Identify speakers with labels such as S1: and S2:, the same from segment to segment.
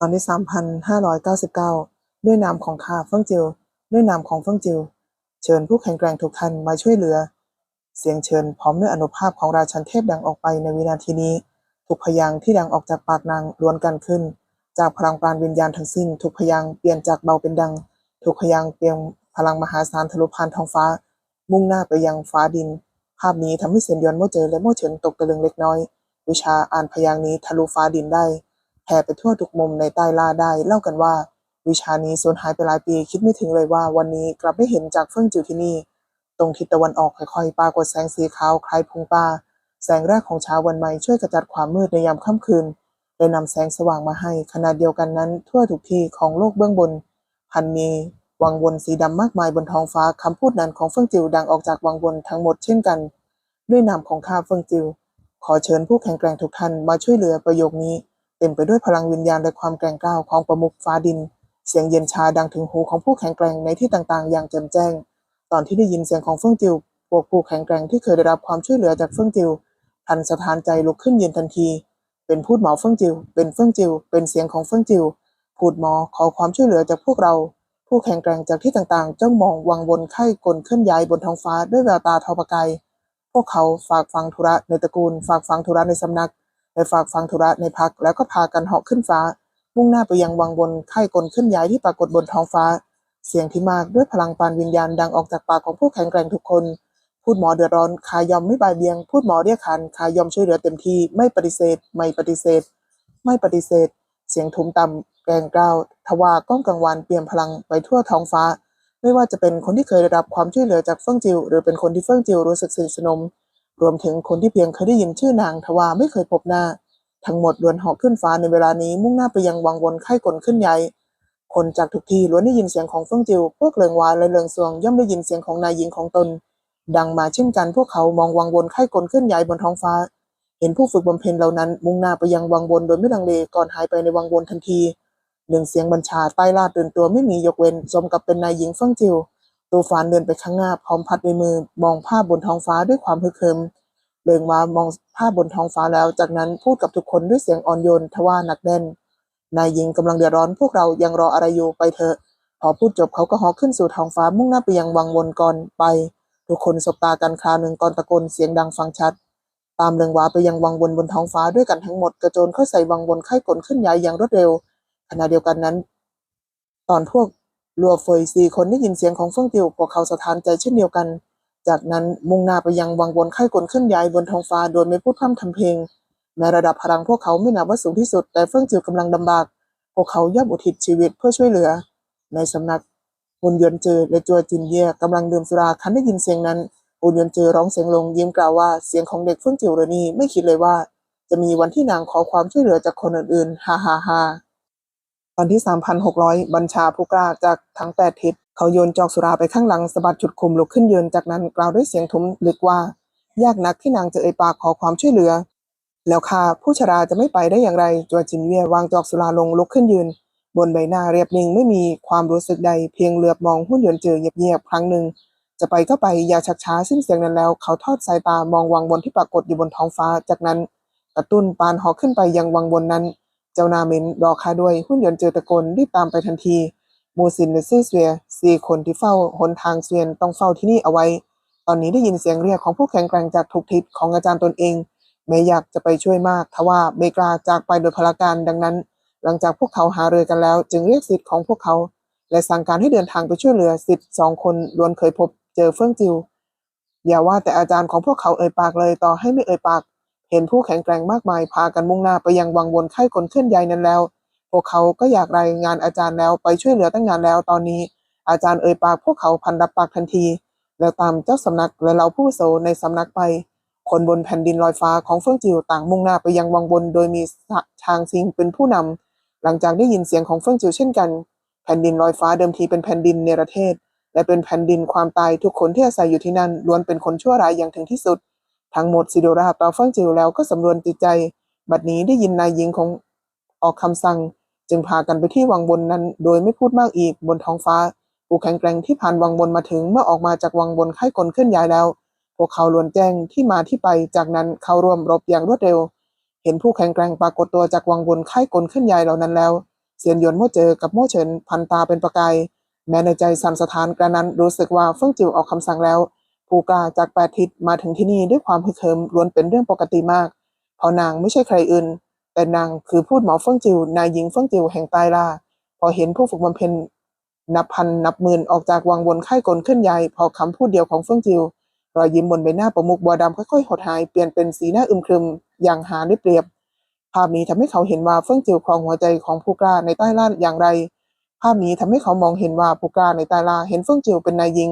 S1: ตอนที่3,599 ด้วยนามของข้าเฟิงจิว ด้วยนามของเฟิงจิว เชิญผู้แข็งแกร่งทุกท่านมาช่วยเหลือ เสียงเชิญพร้อมด้วยอนุภาพของราชันเทพดังออกไปในวินาทีนี้ ทุกพยางที่ดังออกจากปากนางล้วนกันขึ้น จากพลังปราณวิญญาณทั้งสิ้น ทุกพยางเปลี่ยนจากเบาเป็นดัง ทุกพยางเปลี่ยนพลังมหาศาลทะลุผ่านท้องฟ้า มุ่งหน้าไปยังฟ้าดิน ภาพนี้ทำให้เซียนยอนโม่เจอและโม่เฉินตกตะลึงเล็กน้อย วิชาอ่านพยางนี้ทะลุฟ้าดินได้ แผ่ไปทั่วทุกมุมในใต้ล่าได้ เล่ากันว่า วิชานี้สูญหายไปหลายปีคิดไม่ถึงเลยว่า วันนี้กลับได้เห็นจากเฟื่องจิวที่นี่ ตรงทิศตะวันออกค่อยๆปรากฏแสงสีขาวคล้ายพุงปลาแสงแรกของเช้าวันใหม่ช่วยกระจัดความมืดในยามค่ำคืนได้นำแสงสว่างมาให้ขณะเดียวกันนั้น ทั่วทุกที่ของโลกเบื้องบน พันมีวังวนสีดำมากมายบนท้องฟ้าคำพูดนั้นของเฟื่องจิวดังออกจากวังวนทั้งหมดเช่นกัน ด้วยนามของข้าเฟื่องจิว ขอเชิญผู้แข็งแกร่งทุกท่านมาช่วยเหลือประโยคนี้ เต็มไปด้วยพลังวิญญาณและความแกร่งกล้าวของประมุขฟ้าดิน เสียงเย็นชาดังถึงหูของผู้แข็งแกร่งในที่ต่างๆ อย่างแจ่มแจ้ง ตอนที่ได้ยินเสียงของเฟื่องจิวพวกผู้แข็งแกร่งที่เคยได้รับความช่วยเหลือจากเฟื่องจิวทันสถานใจลุกขึ้นยืนทันที เป็นพูดหมอเฟื่องจิว เป็นเฟื่องจิว เป็นเสียงของเฟื่องจิว พูดหมอขอความช่วยเหลือจากพวกเรา ผู้แข็งแกร่งจากที่ต่างๆจ้องมองวังวนไข้กลเคลื่อนย้ายบนท้องฟ้าด้วยแววตาทอประกาย พวกเขาฝากฟังธุระในตระกูล ฝากฟังธุระในสำนัก และฝากฟังธุระในพักแล้วก็พากันเหาะขึ้นฟ้า มุ่งหน้าไปยังวังบนไข้กลขึ้นย้ายที่ปรากฏบนท้องฟ้า เสียงที่มากด้วยพลังปานวิญญาณดังออกจากปากของผู้แข็งแกร่งทุกคน พูดหมอเดือดร้อนขายอมไม่บายเบียง พูดหมอเรียกขานขายอมช่วยเหลือเต็มที่ไม่ปฏิเสธ ไม่ปฏิเสธ ไม่ปฏิเสธ เสียงทุ้มต่ำแกรงกล้าวทว่าก้องกังวานเปลี่ยนพลังไปทั่วท้องฟ้า ไม่ว่าจะเป็นคนที่เคยได้รับความช่วยเหลือจากเฟิ่งจิวหรือเป็นคนที่เฟิ่งจิวรู้สึกสนิทสนม รวมถึงคนที่เพียงเคยได้ยินชื่อนางทว่าไม่เคยพบหน้า ทั้งหมดล้วนหาะขึ้นฟ้าในเวลานี้มุ่งหน้าไปยังวังวนไข้กลขึ้นใหญ่ คนจากทุกที่ล้วนได้ยินเสียงของเฟิ่งจิวพวกเลิงวาและเลิงซวงย่อมได้ยินเสียงของนายหญิงของตน ดังมาเช่นกันพวกเขามองวังวนไข้กลขึ้นใหญ่บนท้องฟ้า เห็นผู้ฝึกบำเพ็ญเหล่านั้น มุ่งหน้าไปยังวังวนโดยไม่ลังเลก่อนหายไปในวังวนทันทีหนึ่งเสียงบัญชาใต้ลาดตื่นตัวไม่มียกเว้นสมกับเป็นนายหญิงเฟิ่งจิว ตูฟานเดินไปข้างหน้าพร้อมพัดในมือมองภาพบนท้องฟ้าด้วยความฮึกเหิมเลิงมามองภาพบนท้องฟ้าแล้ว จากนั้นพูดกับทุกคนด้วยเสียงอ่อนโยนทว่าหนักแน่น นายหญิงกำลังเดือดร้อนพวกเรายังรออะไรอยู่ไปเถอะ พอพูดจบเขาก็หาะขึ้นสู่ท้องฟ้ามุ่งหน้าไปยังวังวนก่อนไป ทุกคนสบตากันคราวหนึ่งก่อนตะโกนเสียงดังฟังชัด ตามเลิงวาไปยังวังวนบนท้องฟ้าด้วยกันทั้งหมดกระโจนเข้าใส่วังวนไข้กลขึ้นย้ายอย่างรวดเร็วขณะเดียวกันนั้น ตอนพวก ลัวเฟยสี่คนได้ยินเสียงของเฟื่องติวพวกเขาสะท้านใจเช่นเดียวกัน จากนั้นมุ่งหน้าไปยังวังวนไข้กลขึ้นย้ายบนท้องฟ้าโดยไม่พูดพร่ำทำเพลงในระดับพลังพวกเขาไม่นับว่าสูงที่สุด แต่เฟื่องจิวกำลังลำบาก พวกเขาย่อมอุทิศชีวิตเพื่อช่วยเหลือ ในสำนักหุ่นยนต์เจอและจัวจินเย่กำลังดื่มสุราคันได้ยินเสียงนั้นหุ่นยนต์เจอร้องเสียงลงยิ้มกล่าวว่าเสียงของเด็กเฟื่องจิวเรนี่ไม่คิดเลยว่า จะมีวันที่นางขอความช่วยเหลือจากคนอื่นๆฮ่าฮ่าฮ่า ตอนที่ 3,600 บัญชาผู้กล้าจากทั้งแปดทิศ เขาโยนจอกสุราไปข้างหลังสะบัดจุดคุมลุกขึ้นยืนจากนั้นกล่าวด้วยเสียงทุ้มลึกว่า ยากนักที่นางจะเอ่ยปากขอความช่วยเหลือ แล้วข้าผู้ชราจะไม่ไปได้อย่างไรจวจินเวียวางจอกสุราลงลุกขึ้นยืน บนใบหน้าเรียบนิ่งไม่มีความรู้สึกใดเพียงเหลือบมองหุ่นยนต์เจอเงียบๆครั้งหนึ่งจะไปก็ไปอย่าชักช้าสิ้นเสียงนั้นแล้ว เขาทอดสายตามองวังบนที่ปรากฏอยู่บนท้องฟ้าจากนั้นกระตุ้นปานหอขึ้นไปยังวังบนนั้น จ้านาเมนรอคาด้วยหุ่นยนต์เจอตะโกนรีบตามไปทันทีมูซินและซื่อเสวียสี่คนที่เฝ้าหนทางเสวียนต้องเฝ้าที่นี่เอาไว้ ตอนนี้ได้ยินเสียงเรียกของผู้แข็งแกร่งจากทุกทิศของอาจารย์ตนเองแม้อยากจะไปช่วยมากทว่าเมกลาจากไปโดยพลการดังนั้น หลังจากพวกเขาหาเรือกันแล้ว จึงเรียกสิทธิ์ของพวกเขา และสั่งการให้เดินทางไปช่วยเหลือสิทธิ์สองคนล้วนเคยพบเจอเฟื่องจิวอย่าว่าแต่อาจารย์ของพวกเขาเอ่ยปากเลยต่อให้ไม่เอ่ยปาก เห็นผู้แข็งแกร่งมากมายพากันมุ่งหน้าไปยังวังวนไข้คนเคลื่อนย้ายนั้นแล้ว พวกเขาก็อยากรายงานอาจารย์แล้วไปช่วยเหลือตั้งนานแล้วตอนนี้ อาจารย์เอ่ยปากพวกเขาพันรับปากทันที แล้วตามเจ้าสำนักและเราผู้โสในสำนักไป คนบนแผ่นดินลอยฟ้าของเฟื่องจิวต่างมุ่งหน้าไปยังวังบนโดยมีชางซิงเป็นผู้นำหลังจากได้ยินเสียงของเฟื่องจิวเช่นกัน แผ่นดินลอยฟ้าเดิมทีเป็นแผ่นดินเนรเทศ และเป็นแผ่นดินความตายทุกคนที่อาศัยอยู่ที่นั่นล้วนเป็นคนชั่วร้ายอย่างถึงที่สุด ทั้งหมดซิโดราต่อเฟื่งจิวแล้วก็สำรวจจิตใจ บัดนี้ได้ยินนายหญิงของออกคำสั่ง จึงพากันไปที่วังบนนั้น โดยไม่พูดมากอีกบนท้องฟ้าผู้แข็งแกร่งที่ผ่านวังบนมาถึงเมื่อออกมาจากวังบนค่ายกลเคลื่อนย้ายแล้ว พวกเขาล้วนแจ้งที่มาที่ไปจากนั้นเขาร่วมรบอย่างรวดเร็ว เห็นผู้แข็งแกร่งปรากฏตัวจากวังบนค่ายกลเคลื่อนย้ายเหล่านั้นแล้วเซียนหยวนโม่เจอกับโม่เฉินพันตาเป็นประกายแม้ในใจสั่นสะท้านกระนั้นรู้สึกว่าเฟิ่งจิวออกคำสั่งแล้ว ผู้กล้าจากแปดทิศมาถึงที่นี่ด้วยความฮึกเหิมล้วนเป็นเรื่องปกติมาก เพราะนางไม่ใช่ใครอื่น แต่นางคือพูดหมอเฟิ่งจิว นายหญิงเฟิ่งจิวแห่งใต้ล่า พอเห็นผู้ฝึกบำเพ็ญนับพันนับหมื่นออกจากวังวนค่ายกลขึ้นใหญ่พอคำพูดเดียวของเฟิ่งจิว รอยยิ้มบนใบหน้าประมุกบัวดำค่อยๆหดหายเปลี่ยนเป็นสีหน้าอึมครึมอย่างหาได้เปรียบ ภาพนี้ทำให้เขาเห็นว่าเฟิ่งจิวครองหัวใจของผู้กล้าในใต้ล่าอย่างไร ภาพนี้ทำให้เขามองเห็นว่าผู้กล้าในใต้ล่าเห็นเฟิ่งจิวเป็นนายหญิง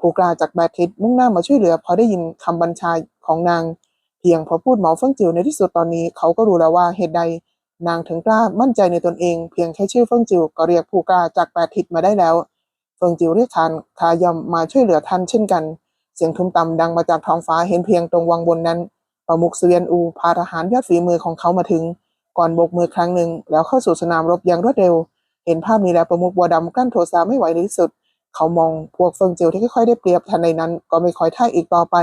S1: ผู้กล้าจากแบดทิศมุ่งหน้ามาช่วยเหลือพอได้ยินคำบัญชาของนาง เพียงพอพูดหมาเฟิ่งจิวในที่สุดตอนนี้เขาก็รู้แล้วว่าเหตุใดนางถึงกล้ามั่นใจในตนเอง เพียงแค่ชื่อเฟิ่งจิวก็เรียกผู้กล้าจากแปดทิศมาได้แล้ว เฟิ่งจิวเรียกทานคายอมมาช่วยเหลือท่านเช่นกัน เสียงทุ้มต่ำดังมาจากท้องฟ้าเห็นเพียงตรงวังบนนั้นประมุขเสวียนอูพาทหารยอดฝีมือของเขามาถึง ก่อนโบกมือครั้งหนึ่งแล้วเข้าสู่สนามรบอย่างรวดเร็ว เห็นภาพนี้แล้วประมุขบัวดำกลั้นโทสะไม่ไหวในที่สุด เขามองพวกเฟิงเจียวที่ค่อยๆได้เปรียบทันในนั้น ก็ไม่คอยท่าอีกต่อไป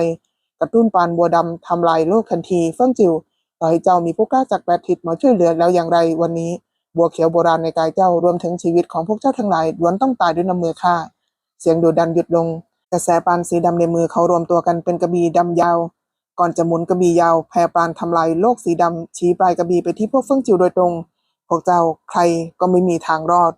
S1: กระตุ้นปานบัวดำทำลายโลกทันทีเฟิงจิวต่อให้เจ้ามีผู้กล้าจากแปดทิศมาช่วยเหลือแล้วอย่างไรวันนี้ บัวเขียวโบราณในกายเจ้ารวมถึงชีวิตของพวกเจ้าทั้งหลายล้วนต้องตายด้วยน้ำมือข้าเสียงดูดันหยุดลง กระแสปานสีดำในมือเขารวมตัวกันเป็นกระบี่ดำยาว ก่อนจะหมุนกระบี่ยาวแผ่ปานทำลายโลกสีดำชี้ปลายกระบี่ไปที่พวกเฟิงจิวโดยตรง พวกเจ้าใครก็ไม่มีทางรอด